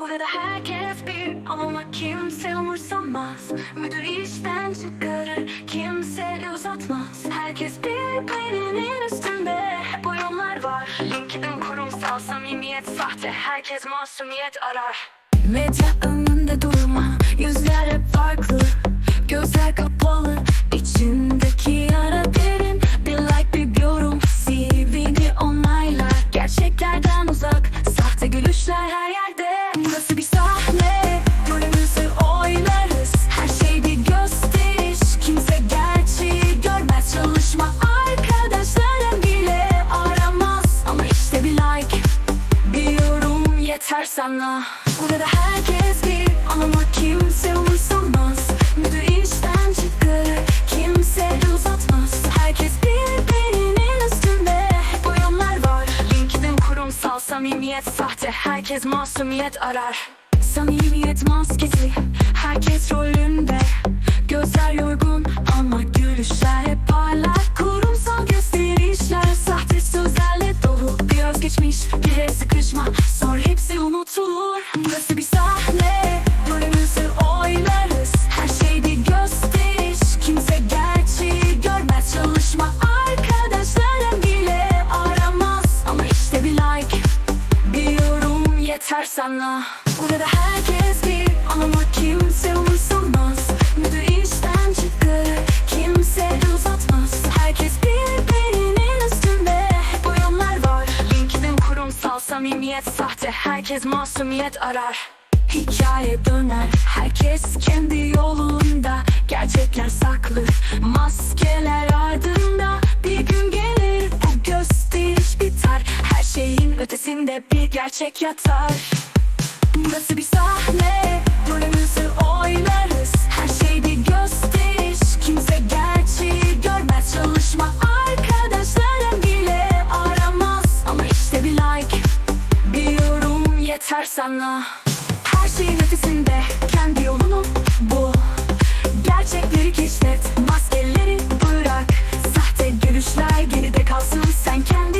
Burada herkes bir ama kimse umursamaz. Müdür işten çıkarır kimse uzatmaz. Herkes birbirinin üstünde hep oyunlar var. LinkedIn kurumsal samimiyet sahte herkes masumiyet arar. Medya önünde durma yüzler hep farklı. Gözler kapalı içindeki yara derin. Bir like bir yorum CV'ni onaylar. Gerçeklerden uzak sahte gülüşler her yerde Burası bir sahne? Rolümüzü oynarız Her şey bir gösteriş. Kimse gerçeği görmez. Çalışma arkadaşlarım bile aramaz. Ama işte bir like bir yorum yeter sana. Burada herkes bir ama kimse umursamaz samimiyet sahte herkes masumiyet arar. Samimiyet maskesi herkes rolünde. Gözler yorgun ama gülüşler hep parlak Kurumsal gösterişler sahte sözlerle dolu Bir özgeçmiş. Bir sıkışma yeter sana. Burada herkes bir ama kimse umursamaz. Müdür işten çıkarır kimse uzatmaz. Herkes birbirinin üstünde hep oyunlar var. LinkedIn kurumsal samimiyet sahte herkes masumiyet arar. Hikaye döner herkes kendi yolunda. Gerçekler saklı maskeler ötesinde bir gerçek yatar. Burası bir sahne Rolümüzü oynarız. Her şey bir gösteriş. Kimse gerçeği görmez. Çalışma arkadaşlarım bile aramaz. Ama işte bir like Bir yorum yeter sana. Her şeyin ötesinde Kendi yolunu bul. Gerçekleri keşfet Maskeleri bırak. Sahte gülüşler geride kalsın. Sen kendi